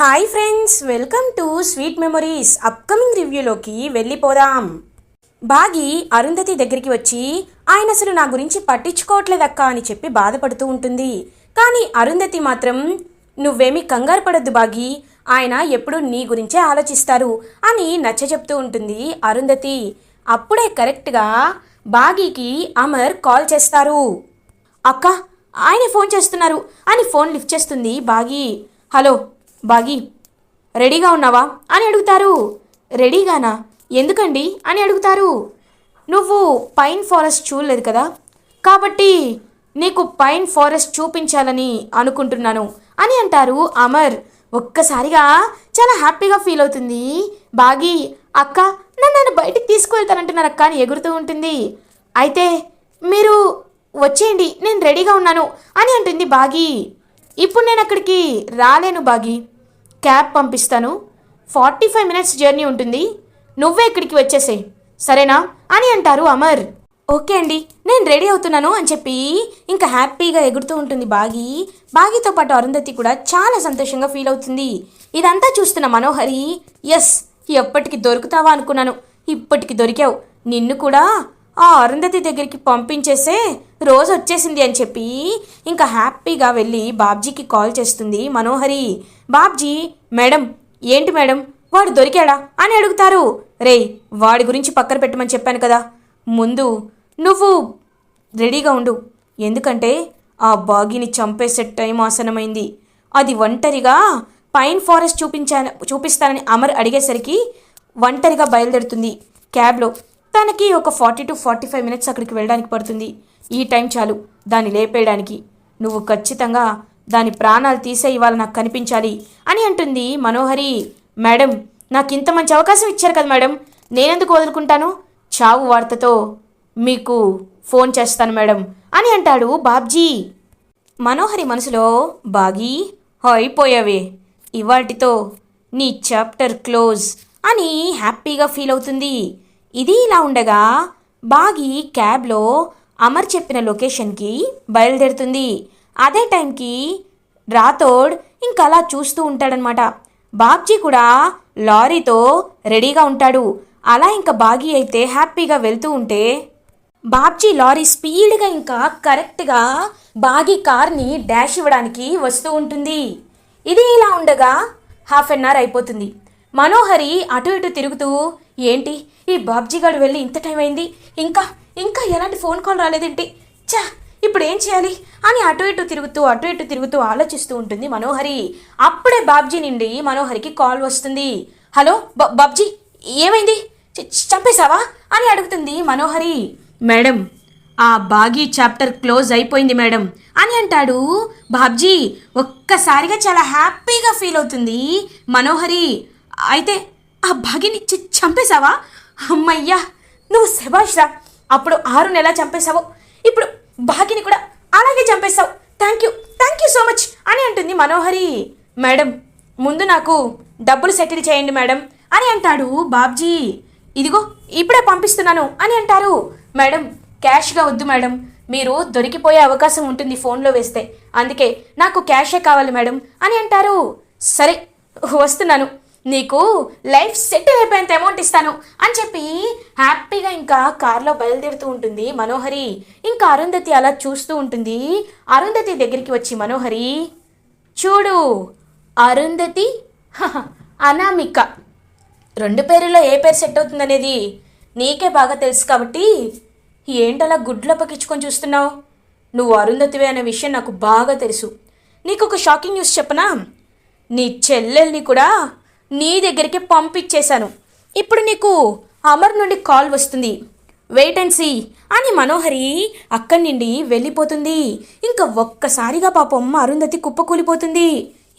Hi friends welcome to sweet memories upcoming రివ్యూలోకి వెళ్ళిపోదాం. బాగి అరుంధతి దగ్గరికి వచ్చి ఆయన అసలు నా గురించి పట్టించుకోవట్లేదక్క అని చెప్పి బాధపడుతూ ఉంటుంది. కానీ అరుంధతి మాత్రం నువ్వేమీ కంగారు పడద్దు బాగి ఆయన ఎప్పుడూ నీ గురించే ఆలోచిస్తారు అని నచ్చ చెప్తూ ఉంటుంది అరుంధతి. అప్పుడే కరెక్ట్గా బాగీకి అమర్ కాల్ చేస్తారు. అక్క ఆయన ఫోన్ చేస్తున్నారు అని ఫోన్ లిఫ్ట్ చేస్తుంది బాగి. హలో బాగి రెడీగా ఉన్నావా? అని అడుగుతారు. రెడీగానా? ఎందుకండి? అని అడుగుతారు. నువ్వు పైన్ ఫారెస్ట్ చూడలేదు కదా? కాబట్టి నీకు పైన్ ఫారెస్ట్ చూపించాలని అనుకుంటున్నాను అని అంటారు అమర్. ఒక్కసారిగా చాలా హ్యాపీగా ఫీల్ అవుతుంది. బాగి అక్క నన్ను నన్ను బయటికి తీసుకువెళ్తానంటున్నారు అక్క అని ఎగురుతూ ఉంటుంది. అయితే మీరు వచ్చేయండి నేను రెడీగా ఉన్నాను అని అంటుంది బాగి. ఇప్పుడు నేను అక్కడికి రాలేను బాగి. క్యాబ్ పంపిస్తాను. ఫార్టీ ఫైవ్ మినిట్స్ జర్నీ ఉంటుంది. నువ్వే ఇక్కడికి వచ్చేసేయ్ సరేనా? అని అంటారు అమర్. ఓకే అండి నేను రెడీ అవుతున్నాను అని చెప్పి ఇంకా హ్యాపీగా ఎగురుతూ ఉంటుంది బాగి. బాగితో పాటు అరుంధతి కూడా చాలా సంతోషంగా ఫీల్ అవుతుంది. ఇదంతా చూస్తున్న మనోహరి ఎస్ ఎప్పటికి దొరుకుతావా అనుకున్నాను. ఇప్పటికి దొరికావు. నిన్ను కూడా ఆ అరుంధతి దగ్గరికి పంపించేసే రోజు వచ్చేసింది అని చెప్పి ఇంకా హ్యాపీగా వెళ్ళి బాబ్జీకి కాల్ చేస్తుంది మనోహరి. బాబ్జీ మేడం ఏంటి మేడం? వాడు దొరికాడా? అని అడుగుతారు. రేయ్ వాడి గురించి పక్కన పెట్టమని చెప్పాను కదా. ముందు నువ్వు రెడీగా ఉండు. ఎందుకంటే ఆ బాగిని చంపేసే టైం ఆసనమైంది అది ఒంటరిగా పైన్ ఫారెస్ట్ చూపించాను చూపిస్తానని అమర్ అడిగేసరికి ఒంటరిగా బయలుదేరుతుంది క్యాబ్లో. తనకి ఒక forty two forty five minutes అక్కడికి వెళ్ళడానికి పడుతుంది. ఈ టైం చాలు. దాన్ని లేపేయడానికి. నువ్వు ఖచ్చితంగా దాని ప్రాణాలు తీసే ఇవాళ నాకు కనిపించాలి అని అంటుంది మనోహరి. మేడం నాకు ఇంత మంచి అవకాశం ఇచ్చారు కదా మేడం. నేనెందుకు వదులుకుంటాను? చావు వార్తతో మీకు ఫోన్ చేస్తాను మేడం అని అంటాడు బాబ్జీ. మనోహరి మనసులో బాగి అయిపోయావే. ఇవాటితో నీ చాప్టర్ క్లోజ్ అని హ్యాపీగా ఫీల్ అవుతుంది. ఇది ఇలా ఉండగా బాగి క్యాబ్లో అమర్ చెప్పిన లొకేషన్కి బయలుదేరుతుంది. అదే టైంకి రాథోడ్ ఇంకా అలా చూస్తూ ఉంటాడనమాట బాబ్జీ కూడా లారీతో రెడీగా ఉంటాడు. అలా ఇంకా బాగి అయితే హ్యాపీగా వెళ్తూ ఉంటే బాబ్జీ లారీ స్పీడ్గా ఇంకా కరెక్ట్గా బాగి కార్ని డాష్ ఇవ్వడానికి వస్తూ ఉంటుంది. ఇది ఇలా ఉండగా హాఫ్ అన్ అవర్ అయిపోతుంది. మనోహరి అటు ఇటు తిరుగుతూ ఏంటి? ఈ బాబ్జీ గారు వెళ్ళి ఇంత టైం అయింది? ఇంకా ఇంకా ఎలాంటి ఫోన్ కాల్ రాలేదేంటి? చా ఇప్పుడు ఏం చేయాలి? అని అటు ఇటు తిరుగుతూ అటు ఇటు తిరుగుతూ ఆలోచిస్తూ ఉంటుంది మనోహరి. అప్పుడే బాబ్జీ నుండి మనోహరికి కాల్ వస్తుంది. హలో బాబ్జీ ఏమైంది? చంపేశావా? అని అడుగుతుంది మనోహరి. మేడం ఆ బాగీ చాప్టర్ క్లోజ్ అయిపోయింది మేడం. అని అంటాడు బాబ్జీ. ఒక్కసారిగా చాలా హ్యాపీగా ఫీల్ అవుతుంది మనోహరి. అయితే ఆ బాగిని చి- చంపేశావా? అమ్మయ్యా నువ్వు శభాష్ రా. అప్పుడు ఆరు నెల చంపేశావు. ఇప్పుడు భాగిని కూడా అలాగే చంపేశావు. Thank you thank you so much అని అంటుంది మనోహరి. మేడం ముందు నాకు డబ్బులు సెటిల్ చేయండి మేడం అని అంటాడు బాబ్జీ. ఇదిగో ఇప్పుడే పంపిస్తున్నాను అని అంటారు. మేడం క్యాష్గా వద్దు మేడం. మీరు దొరికిపోయే అవకాశం ఉంటుంది ఫోన్లో వేస్తే. అందుకే నాకు క్యాషే కావాలి మేడం అని అంటారు. సరే వస్తున్నాను. నీకు లైఫ్ సెటిల్ అయిపోయేంత అమౌంట్ ఇస్తాను అని చెప్పి హ్యాపీగా ఇంకా కార్లో బయలుదేరుతూ ఉంటుంది మనోహరి. ఇంకా అరుంధతి అలా చూస్తూ ఉంటుంది. అరుంధతి దగ్గరికి వచ్చి మనోహరి చూడు అరుంధతి అనామిక. రెండు పేరులో ఏ పేరు సెట్ అవుతుందనేది నీకే బాగా తెలుసు కాబట్టి ఏంటలా గుడ్లో పకించుకొని చూస్తున్నావు? నువ్వు అరుంధతివే అనే విషయం నాకు బాగా తెలుసు. నీకు ఒక షాకింగ్ న్యూస్ చెప్పనా? నీ చెల్లెల్ని కూడా నీ దగ్గరికి పంపించేశాను ఇప్పుడు నీకు అమర్ నుండి కాల్ వస్తుంది. వెయిట్ అండ్ సీ అని మనోహరి అక్కడి నుండి వెళ్ళిపోతుంది. ఇంకా ఒక్కసారిగా పాపం అరుంధతి కుప్పకూలిపోతుంది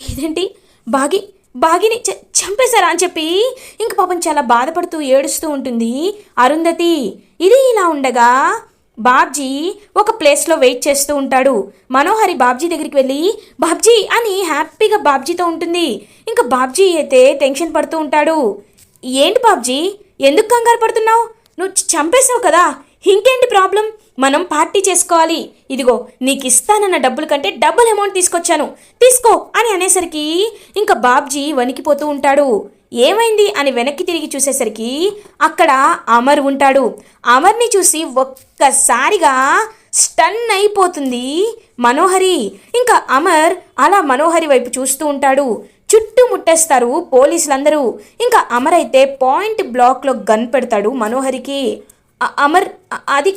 ఇదేంటి? బాగి బాగిని చంపేశారా అని చెప్పి ఇంక పాపం చాలా బాధపడుతూ ఏడుస్తూ ఉంటుంది అరుంధతి. ఇది ఇలా ఉండగా బాబ్జీ ఒక ప్లేస్లో వెయిట్ చేస్తూ ఉంటాడు. మనోహరి బాబ్జీ దగ్గరికి వెళ్ళి బాబ్జీ అని హ్యాపీగా బాబ్జీతో ఉంటుంది. ఇంకా బాబ్జీ అయితే టెన్షన్ పడుతూ ఉంటాడు. ఏంటి బాబ్జీ? ఎందుకు కంగారు పడుతున్నావు? నువ్వు చంపేశావు కదా. ఇంకేంటి ప్రాబ్లం? మనం పార్టీ చేసుకోవాలి. ఇదిగో నీకు ఇస్తానన్న డబ్బుల కంటే డబుల్ అమౌంట్ తీసుకొచ్చాను. తీసుకో అని అనేసరికి ఇంకా బాబ్జీ వణికిపోతూ ఉంటాడు. ఏమైంది అని వెనక్కి తిరిగి చూసేసరికి అక్కడ అమర్ ఉంటాడు. అమర్ని చూసి ఒక్కసారిగా స్టన్ అయిపోతుంది మనోహరి. ఇంకా అమర్ అలా మనోహరి వైపు చూస్తూ ఉంటాడు. చుట్టూ ముట్టేస్తారు పోలీసులందరూ. ఇంకా అమర్ అయితే పాయింట్ బ్లాక్లో గన్ పెడతాడు మనోహరికి. అమర్ అది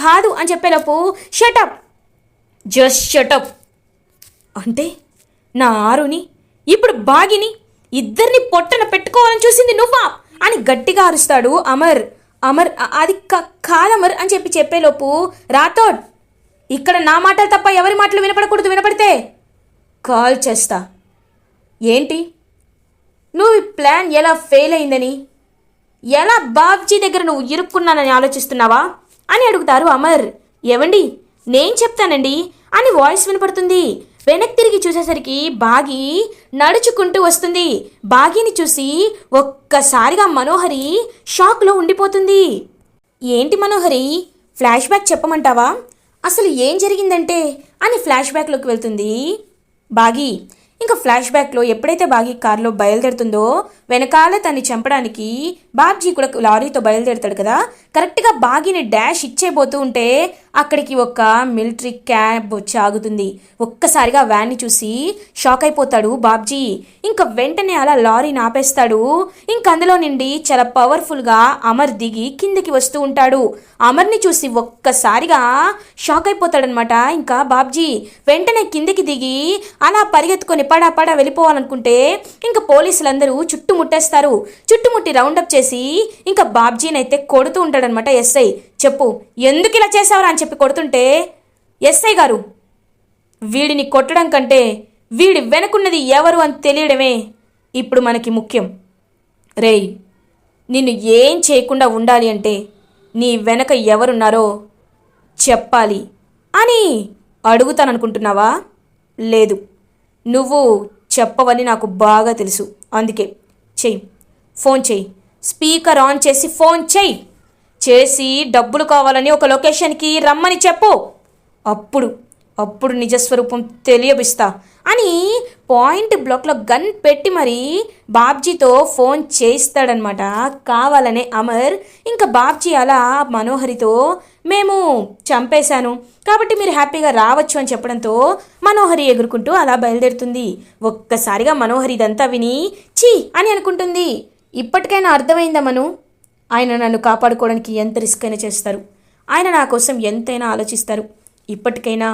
కాదు అని చెప్పేలోపు షటప్ జస్ట్ షటప్ అంటే నా ఆరుని ఇప్పుడు బాగిని ఇద్దరిని పొట్టన పెట్టుకోవాలని చూసింది నువ్వా? అని గట్టిగా అరుస్తాడు అమర్. అమర్ అది క- కాదమర్ అని చెప్పి చెప్పేలోపు రాథోడ్ ఇక్కడ నా మాటలు తప్ప ఎవరి మాటలు వినపడకూడదు వినపడితే కాల్ చేస్తా. ఏంటి? నువ్వు ఈ ప్లాన్ ఎలా ఫెయిల్ అయిందని? ఎలా బాబ్జీ దగ్గర నువ్వు ఇరుక్కున్నానని ఆలోచిస్తున్నావా? అని అడుగుతారు అమర్. ఏవండి? నేను చెప్తానండి అని వాయిస్ వినపడుతుంది. వెనక్కి తిరిగి చూసేసరికి బాగి నడుచుకుంటూ వస్తుంది. బాగిని చూసి ఒక్కసారిగా మనోహరి షాక్లో ఉండిపోతుంది. ఏంటి మనోహరి? ఫ్లాష్ బ్యాక్ చెప్పమంటావా? అసలు ఏం జరిగిందంటే? అని ఫ్లాష్ బ్యాక్లోకి వెళ్తుంది. బాగి ఇంకా ఫ్లాష్ బ్యాక్లో ఎప్పుడైతే బాగి కారులో బయలుదేరుతుందో వెనకాల తన్ని చంపడానికి బాబ్జీ కూడా లారీతో బయలుదేరుతాడు కదా. కరెక్ట్గా బాగిని డాష్ ఇచ్చేబోతూ ఉంటే అక్కడికి ఒక మిలిటరీ క్యాబ్ వచ్చి ఆగుతుంది ఒక్కసారిగా వ్యాన్ని చూసి షాక్ అయిపోతాడు బాబ్జీ. ఇంకా వెంటనే అలా లారీని ఆపేస్తాడు. ఇంకా అందులో నుండి చాలా పవర్ఫుల్గా అమర్ దిగి కిందకి వస్తూ ఉంటాడు. అమర్ని చూసి ఒక్కసారిగా షాక్ అయిపోతాడనమాట ఇంకా బాబ్జీ వెంటనే కిందకి దిగి అలా పరిగెత్తుకొని పడా పడా వెళ్ళిపోవాలనుకుంటే ఇంకా పోలీసులందరూ చుట్టుముట్టేస్తారు. చుట్టుముట్టి రౌండప్ చేసి ఇంకా బాబ్జీని అయితే కొడుతూ ఉంటాడనమాట ఎస్ఐ. చెప్పు ఎందుకు ఇలా చేసావురా అని చెప్పి కొడుతుంటే ఎస్ఐ గారు వీడిని కొట్టడం కంటే వీడి వెనకున్నది ఎవరు అని తెలియడమే ఇప్పుడు మనకి ముఖ్యం. రేయ్ నిన్ను ఏం చేయకుండా ఉండాలి అంటే నీ వెనక ఎవరున్నారో చెప్పాలి అని అడుగుతాననుకుంటున్నావా? లేదు. నువ్వు చెప్పవని నాకు బాగా తెలుసు. అందుకే చెయ్యి. ఫోన్ చెయ్యి. స్పీకర్ ఆన్ చేసి ఫోన్ చెయ్యి. చేసి డబ్బులు కావాలని ఒక లొకేషన్కి రమ్మని చెప్పు. అప్పుడు అప్పుడు నిజస్వరూపం తెలియబిస్తా అని పాయింట్ బ్లాక్లో గన్ పెట్టి మరి బాబ్జీతో ఫోన్ చేయిస్తాడనమాట కావాలనే అమర్ ఇంకా బాబ్జీ అలా మనోహరితో మేము చంపేశాను. కాబట్టి మీరు హ్యాపీగా రావచ్చు అని చెప్పడంతో మనోహరి ఎగురుకుంటూ అలా బయలుదేరుతుంది. ఒక్కసారిగా మనోహరి ఇదంతా విని చీ అని అనుకుంటుంది. ఇప్పటికైనా అర్థమైందా మను? ఆయన నన్ను కాపాడుకోవడానికి ఎంత రిస్క్ అయినా చేస్తారు. ఆయన నా కోసం ఎంతైనా ఆలోచిస్తారు. ఇప్పటికైనా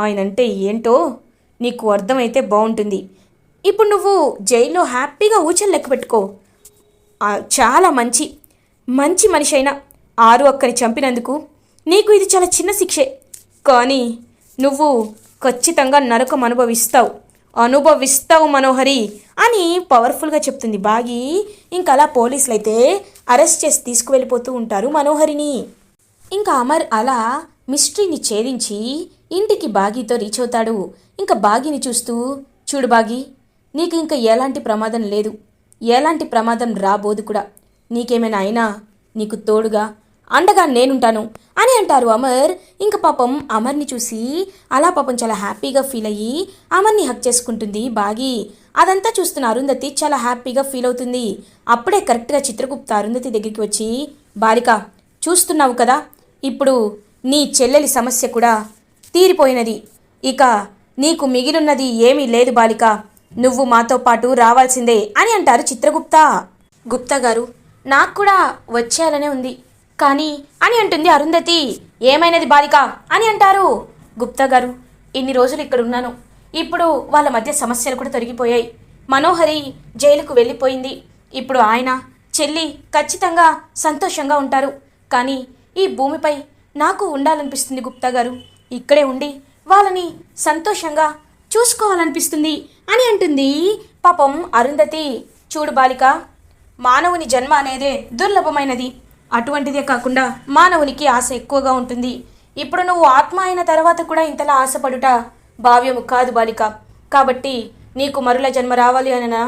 ఆయన అంటే ఏంటో నీకు అర్థమైతే బాగుంటుంది ఇప్పుడు నువ్వు జైల్లో హ్యాపీగా ఊచలు లెక్క పెట్టుకో. చాలా మంచి. మంచి మనిషి అయినా ఆరు అక్కని చంపినందుకు నీకు ఇది చాలా చిన్న శిక్షే. కానీ నువ్వు ఖచ్చితంగా నరకం అనుభవిస్తావు. అనుభవిస్తావు మనోహరి అని పవర్ఫుల్గా చెప్తుంది బాగి. ఇంకా అలా పోలీసులు అయితే అరెస్ట్ చేసి తీసుకువెళ్ళిపోతూ ఉంటారు మనోహరిని. ఇంకా అమర్ అలా మిస్టరీని ఛేదించి ఇంటికి బాగీతో రీచ్ అవుతాడు ఇంకా బాగీని చూస్తూ చూడు బాగి నీకు ఇంకా ఎలాంటి ప్రమాదం లేదు. ఎలాంటి ప్రమాదం రాబోదు కూడా. నీకేమైనా అయినా నీకు తోడుగా అండగా నేనుంటాను అని అంటారు అమర్. ఇంకా పాపం అమర్ని చూసి అలా పాపం చాలా హ్యాపీగా ఫీల్ అయ్యి అమర్ని హక్ చేసుకుంటుంది బాగి. అదంతా చూస్తున్న అరుంధతి చాలా హ్యాపీగా ఫీల్ అవుతుంది. అప్పుడే కరెక్ట్గా చిత్రగుప్త అరుంధతి దగ్గరికి వచ్చి బాలిక చూస్తున్నావు కదా ఇప్పుడు నీ చెల్లెలి సమస్య కూడా తీరిపోయినది. ఇక నీకు మిగిలిన్నది ఏమీ లేదు బాలిక. నువ్వు మాతో పాటు రావాల్సిందే అని అంటారు చిత్రగుప్త. గుప్తా గారు నాకు కూడా వచ్చేయాలనే ఉంది. కానీ అని అంటుంది అరుంధతి. ఏమైనది బాలిక? అని అంటారు. గుప్తా గారు ఇన్ని రోజులు ఇక్కడ ఉన్నాను. ఇప్పుడు వాళ్ళ మధ్య సమస్యలు కూడా తొలగిపోయాయి. మనోహరి జైలుకు వెళ్ళిపోయింది. ఇప్పుడు ఆయన చెల్లి ఖచ్చితంగా సంతోషంగా ఉంటారు. కానీ ఈ భూమిపై నాకు ఉండాలనిపిస్తుంది గుప్తా గారు. ఇక్కడే ఉండి వాళ్ళని సంతోషంగా చూసుకోవాలనిపిస్తుంది అని అంటుంది. పాపం అరుంధతి చూడు బాలిక మానవుని జన్మ అనేదే దుర్లభమైనది. అటువంటిదే కాకుండా మానవునికి ఆశ ఎక్కువగా ఉంటుంది. ఇప్పుడు నువ్వు ఆత్మ అయిన తర్వాత కూడా ఇంతలా ఆశపడుట భావ్యము కాదు బాలిక. కాబట్టి నీకు మరుల జన్మ రావాలి అనినా?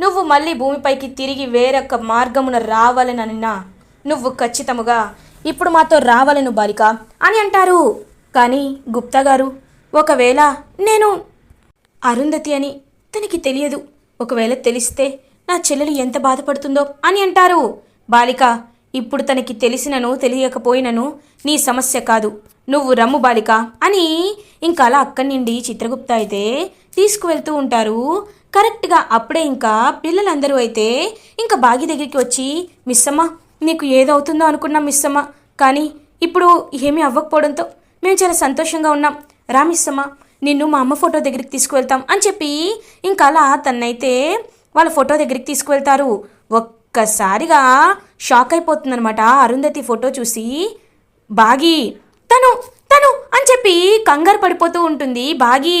నువ్వు మళ్ళీ భూమిపైకి తిరిగి వేరొక మార్గమున రావాలనన్నా? నువ్వు ఖచ్చితముగా ఇప్పుడు మాతో రావాలను బాలిక అని అంటారు. కానీ గుప్తా గారు ఒకవేళ నేను అరుంధతి అని తనకి తెలియదు ఒకవేళ తెలిస్తే నా చెల్లెలు ఎంత బాధపడుతుందో అని అంటారు. బాలిక ఇప్పుడు తనకి తెలిసినను తెలియకపోయినను నీ సమస్య కాదు. నువ్వు రమ్ము బాలిక అని ఇంకా అలా అక్కడి నుండి చిత్రగుప్త అయితే తీసుకువెళ్తూ ఉంటారు. కరెక్ట్గా అప్పుడే ఇంకా పిల్లలందరూ అయితే ఇంకా బాగి దగ్గరికి వచ్చి మిస్సమ్మ నీకు ఏదవుతుందో అనుకున్నా మిస్సమ్మ కానీ ఇప్పుడు ఏమీ అవ్వకపోవడంతో మేము చాలా సంతోషంగా ఉన్నాం. రామిస్తమ్మ నిన్ను మా అమ్మ ఫోటో దగ్గరికి తీసుకువెళ్తాం అని చెప్పి ఇంకా అలా తన్నైతే వాళ్ళ ఫోటో దగ్గరికి తీసుకువెళ్తారు. ఒక్కసారిగా షాక్ అయిపోతుందనమాట అరుంధతి ఫోటో చూసి. బాగి తను తను అని చెప్పి కంగారు పడిపోతూ ఉంటుంది బాగి.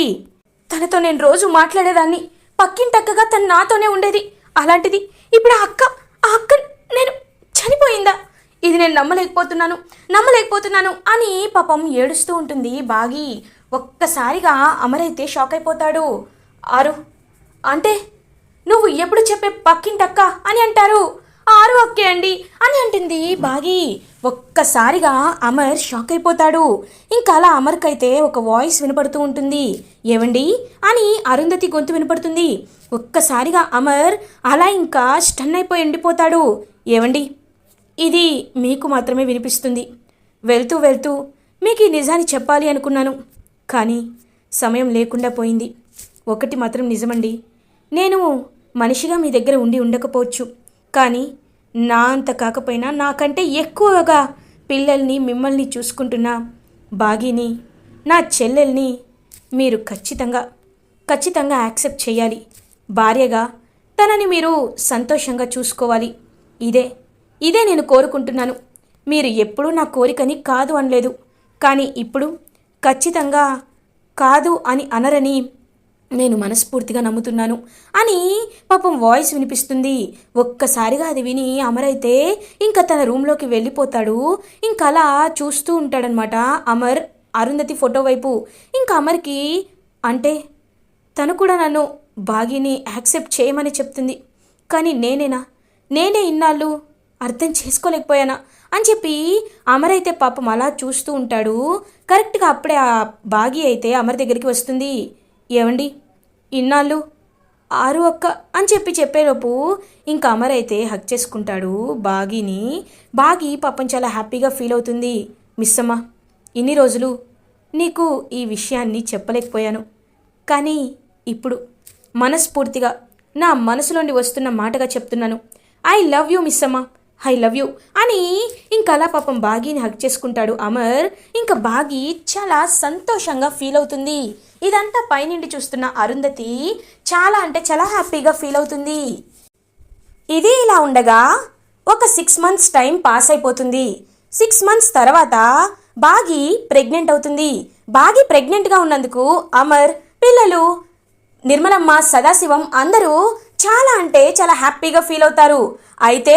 తనతో నేను రోజు మాట్లాడేదాన్ని. పక్కింటక్కగా తను నాతోనే ఉండేది. అలాంటిది ఇప్పుడు ఆ అక్క ఆ అక్క నేను చనిపోయిందా? ఇది నేను నమ్మలేకపోతున్నాను నమ్మలేకపోతున్నాను అని పాపం ఏడుస్తూ ఉంటుంది బాగి. ఒక్కసారిగా అమరైతే షాక్ అయిపోతాడు. ఆరు అంటే నువ్వు ఎప్పుడు చెప్పే పక్కింటక్క అని అంటారు. ఆరు అక్కే అండి అని అంటుంది బాగి. ఒక్కసారిగా అమర్ షాక్ అయిపోతాడు. ఇంకా అలా అమర్కైతే ఒక వాయిస్ వినపడుతూ ఉంటుంది. ఏవండి అని అరుంధతి గొంతు వినపడుతుంది. ఒక్కసారిగా అమర్ అలా ఇంకా స్టన్ అయిపోయి ఎండిపోతాడు. ఏవండి? ఇది మీకు మాత్రమే వినిపిస్తుంది. వెళ్తూ వెళ్తూ మీకు ఈ నిజాన్ని చెప్పాలి అనుకున్నాను. కానీ సమయం లేకుండా పోయింది. ఒకటి మాత్రం నిజమండి. నేను మనిషిగా మీ దగ్గర ఉండి ఉండకపోవచ్చు. కానీ నా అంత కాకపోయినా నాకంటే ఎక్కువగా పిల్లల్ని మిమ్మల్ని చూసుకుంటున్న బాగీని నా చెల్లెల్ని మీరు ఖచ్చితంగా ఖచ్చితంగా యాక్సెప్ట్ చేయాలి. భార్యగా తనని మీరు సంతోషంగా చూసుకోవాలి. ఇదే ఇదే నేను కోరుకుంటున్నాను. మీరు ఎప్పుడూ నా కోరికని కాదు అనలేదు. కానీ ఇప్పుడు ఖచ్చితంగా కాదు అని అనరని నేను మనస్ఫూర్తిగా నమ్ముతున్నాను. అని పాపం వాయిస్ వినిపిస్తుంది. ఒక్కసారిగా అది విని అమరైతే ఇంకా తన రూమ్లోకి వెళ్ళిపోతాడు. ఇంకా అలా చూస్తూ ఉంటాడనమాట అమర్ అరుంధతి ఫోటో వైపు. ఇంకా అమర్కి అంటే తను కూడా నన్ను బాగిని యాక్సెప్ట్ చేయమని చెప్తుంది. కానీ నేనేనా? నేనే ఇన్నాళ్ళు అర్థం చేసుకోలేకపోయానా? అని చెప్పి అమర్ అయితే పాపం అలా చూస్తూ ఉంటాడు. కరెక్ట్గా అప్పుడే ఆ బాగి అయితే అమర్ దగ్గరికి వస్తుంది. ఏమండి ఇన్నాళ్ళు? ఆరు ఒక్క అని చెప్పి చెప్పేలోపు ఇంకా అమర్ అయితే హక్ చేసుకుంటాడు బాగిని. బాగి పాపం చాలా హ్యాపీగా ఫీల్ అవుతుంది. మిస్సమ్మ ఇన్ని రోజులు నీకు ఈ విషయాన్ని చెప్పలేకపోయాను. కానీ ఇప్పుడు మనస్ఫూర్తిగా నా మనసులోండి వస్తున్న మాటగా చెప్తున్నాను. ఐ లవ్ యూ మిస్ అమ్మ. ఐ లవ్ యూ అని ఇంకా అలా పాపం బాగీని హక్ చేసుకుంటాడు అమర్. ఇంకా బాగి చాలా సంతోషంగా ఫీల్ అవుతుంది. ఇదంతా పైనుండి చూస్తున్న అరుంధతి చాలా అంటే చాలా హ్యాపీగా ఫీల్ అవుతుంది. ఇది ఇలా ఉండగా ఒక సిక్స్ మంత్స్ టైం పాస్ అయిపోతుంది. సిక్స్ మంత్స్ తర్వాత బాగి ప్రెగ్నెంట్ అవుతుంది. బాగి ప్రెగ్నెంట్గా ఉన్నందుకు అమర్ పిల్లలు నిర్మలమ్మ సదాశివం అందరూ చాలా అంటే చాలా హ్యాపీగా ఫీల్ అవుతారు. అయితే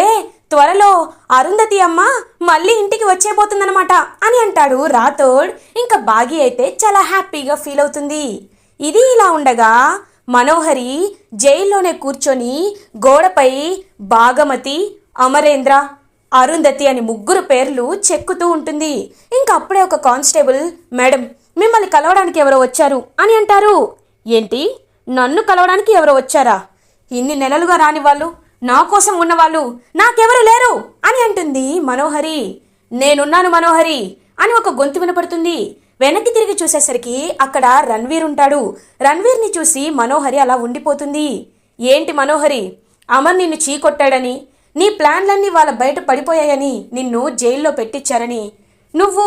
త్వరలో అరుంధతి అమ్మ మళ్ళీ ఇంటికి వచ్చేపోతుందనమాట అని అంటాడు రాథోడ్. ఇంకా బాగి అయితే చాలా హ్యాపీగా ఫీల్ అవుతుంది. ఇది ఇలా ఉండగా మనోహరి జైల్లోనే కూర్చొని గోడపై భాగమతి అమరేంద్ర అరుంధతి అని ముగ్గురు పేర్లు చెక్కుతూ ఉంటుంది. ఇంకా అప్పుడే ఒక కానిస్టేబుల్ మేడం మిమ్మల్ని కలవడానికి ఎవరో వచ్చారు అని అంటారు. ఏంటి? నన్ను కలవడానికి ఎవరో వచ్చారా? ఇన్ని నెలలుగా రాని వాళ్ళు నా కోసం ఉన్నవాళ్ళు నాకెవరు లేరు అని అంటుంది మనోహరి. నేనున్నాను మనోహరి అని ఒక గొంతు వినపడుతుంది. వెనక్కి తిరిగి చూసేసరికి అక్కడ రణ్వీర్ ఉంటాడు. రణ్వీర్ని చూసి మనోహరి అలా ఉండిపోతుంది. ఏంటి మనోహరి? అమర్ నిన్ను చీకొట్టాడని నీ ప్లాన్లన్నీ వాళ్ళ బయట పడిపోయాయని నిన్ను జైల్లో పెట్టించారని నువ్వు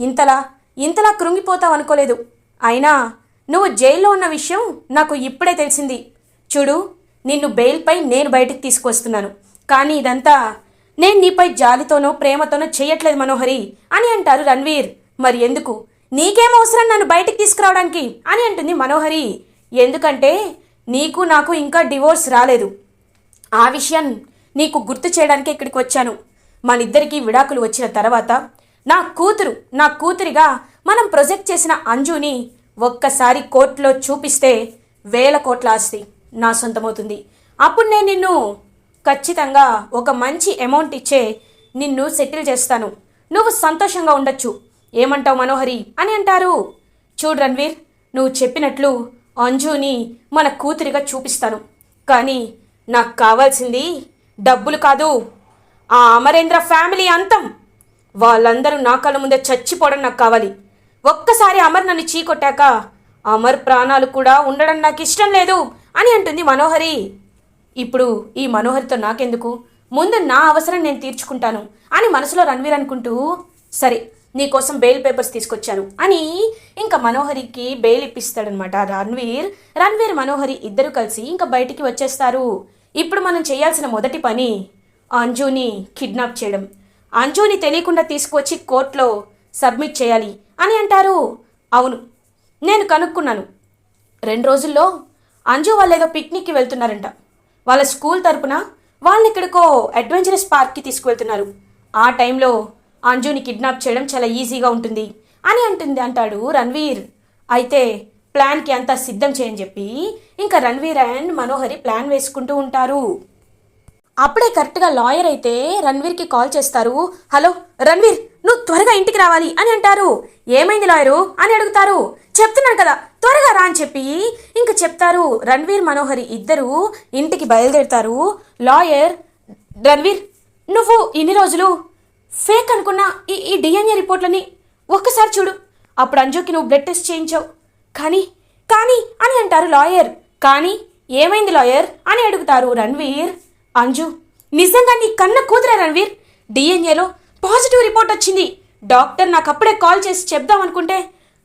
ఇంతలా ఇంతలా కృంగిపోతావు అనుకోలేదు. అయినా నువ్వు జైల్లో ఉన్న విషయం నాకు ఇప్పుడే తెలిసింది. చూడు నిన్ను బెయిల్పై నేను బయటికి తీసుకొస్తున్నాను. కానీ ఇదంతా నేను నీపై జాలితోనో ప్రేమతోనో చేయట్లేదు మనోహరి అని అంటారు రణ్వీర్. మరి ఎందుకు? నీకేం అవసరం నన్ను బయటికి తీసుకురావడానికి అని అంటుంది మనోహరి. ఎందుకంటే నీకు నాకు ఇంకా డివోర్స్ రాలేదు. ఆ విషయం నీకు గుర్తు చేయడానికి ఇక్కడికి వచ్చాను. మనిద్దరికీ విడాకులు వచ్చిన తర్వాత నా కూతురు నా కూతురిగా మనం ప్రొజెక్ట్ చేసిన అంజుని ఒక్కసారి కోర్టులో చూపిస్తే వేల కోట్ల ఆస్తి. నా సొంతమవుతుంది. అప్పుడు నేను నిన్ను ఖచ్చితంగా ఒక మంచి అమౌంట్ ఇచ్చే నిన్ను సెటిల్ చేస్తాను. నువ్వు సంతోషంగా ఉండొచ్చు. ఏమంటావు మనోహరి? అని అంటారు. చూడు రణ్వీర్ నువ్వు చెప్పినట్లు అంజుని మన కూతురిగా చూపిస్తాను. కానీ నాకు కావాల్సింది డబ్బులు కాదు. ఆ అమరేంద్ర ఫ్యామిలీ అంతం. వాళ్ళందరూ నా కళ్ళ ముందే చచ్చిపోవడం నాకు కావాలి. ఒక్కసారి అమర్ నన్ను చీకొట్టాక అమర్ ప్రాణాలు కూడా ఉండడం నాకు ఇష్టం లేదు. అని అంటుంది మనోహరి. ఇప్పుడు ఈ మనోహరితో నాకెందుకు? ముందు నా అవసరం నేను తీర్చుకుంటాను అని మనసులో రణ్వీర్ అనుకుంటూ సరే నీకోసం బెయిల్ పేపర్స్ తీసుకొచ్చాను అని ఇంకా మనోహరికి బెయిల్ ఇప్పిస్తాడనమాట రణ్వీర్. రణ్వీర్ మనోహరి ఇద్దరు కలిసి ఇంకా బయటికి వచ్చేస్తారు. ఇప్పుడు మనం చేయాల్సిన మొదటి పని అంజుని కిడ్నాప్ చేయడం. అంజుని తెలియకుండా తీసుకువచ్చి కోర్టులో సబ్మిట్ చేయాలి అని అంటారు. అవును నేను కనుక్కున్నాను. రెండు రోజుల్లో అంజు వాళ్ళు ఏదో పిక్నిక్కి వెళ్తున్నారంట. వాళ్ళ స్కూల్ తరపున వాళ్ళని ఇక్కడికో అడ్వెంచరస్ పార్క్కి తీసుకువెళ్తున్నారు. ఆ టైంలో అంజుని కిడ్నాప్ చేయడం చాలా ఈజీగా ఉంటుంది అని అంటుంది అంటాడు రణ్వీర్. అయితే ప్లాన్కి అంతా సిద్ధం చేయని చెప్పి ఇంకా రణ్వీర్ అండ్ మనోహరి ప్లాన్ వేసుకుంటూ ఉంటారు. అప్పుడే కరెక్ట్గా లాయర్ అయితే రణ్వీర్కి కాల్ చేస్తారు. హలో రణ్వీర్ నువ్వు త్వరగా ఇంటికి రావాలి అని అంటారు. ఏమైంది లాయరు అని అడుగుతారు. చెప్తున్నాను కదా త్వరగా రా అని చెప్పి ఇంక చెప్తారు రణ్వీర్ మనోహరి ఇద్దరు ఇంటికి బయలుదేరుతారు. లాయర్ రణ్వీర్ నువ్వు ఇన్ని రోజులు ఫేక్ అనుకున్న ఈ ఈ డిఎన్ఏ రిపోర్ట్లని ఒక్కసారి చూడు. అప్పుడు అంజుకి నువ్వు బ్లడ్ టెస్ట్ చేయించావు. కానీ కానీ అని అంటారు లాయర్. కానీ ఏమైంది లాయర్ అని అడుగుతారు రణ్వీర్ అంజు. నిజంగా నీ కన్న కూతురే రణ్వీర్? డిఎన్ఏలో పాజిటివ్ రిపోర్ట్ వచ్చింది. డాక్టర్ నాకు అప్పుడే కాల్ చేసి చెప్దాం అనుకుంటే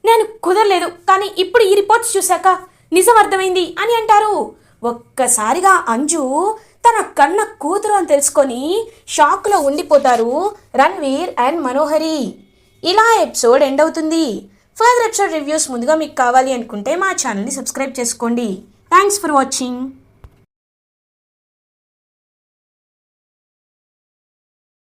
నేను కుదరలేదు కానీ ఇప్పుడు ఈ రిపోర్ట్స్ చూశాక నిజం అర్థమైంది అని అంటారు. ఒక్కసారిగా అంజు తన కన్న కూతురు అని తెలుసుకొని షాక్లో ఉండిపోతారు రణ్వీర్ అండ్ మనోహరి. ఇలా ఎపిసోడ్ ఎండ్ అవుతుంది. ఫర్దర్ ఎపిసోడ్ రివ్యూస్ ముందుగా మీకు కావాలి అనుకుంటే మా ఛానల్ని సబ్స్క్రైబ్ చేసుకోండి. Thanks for watching.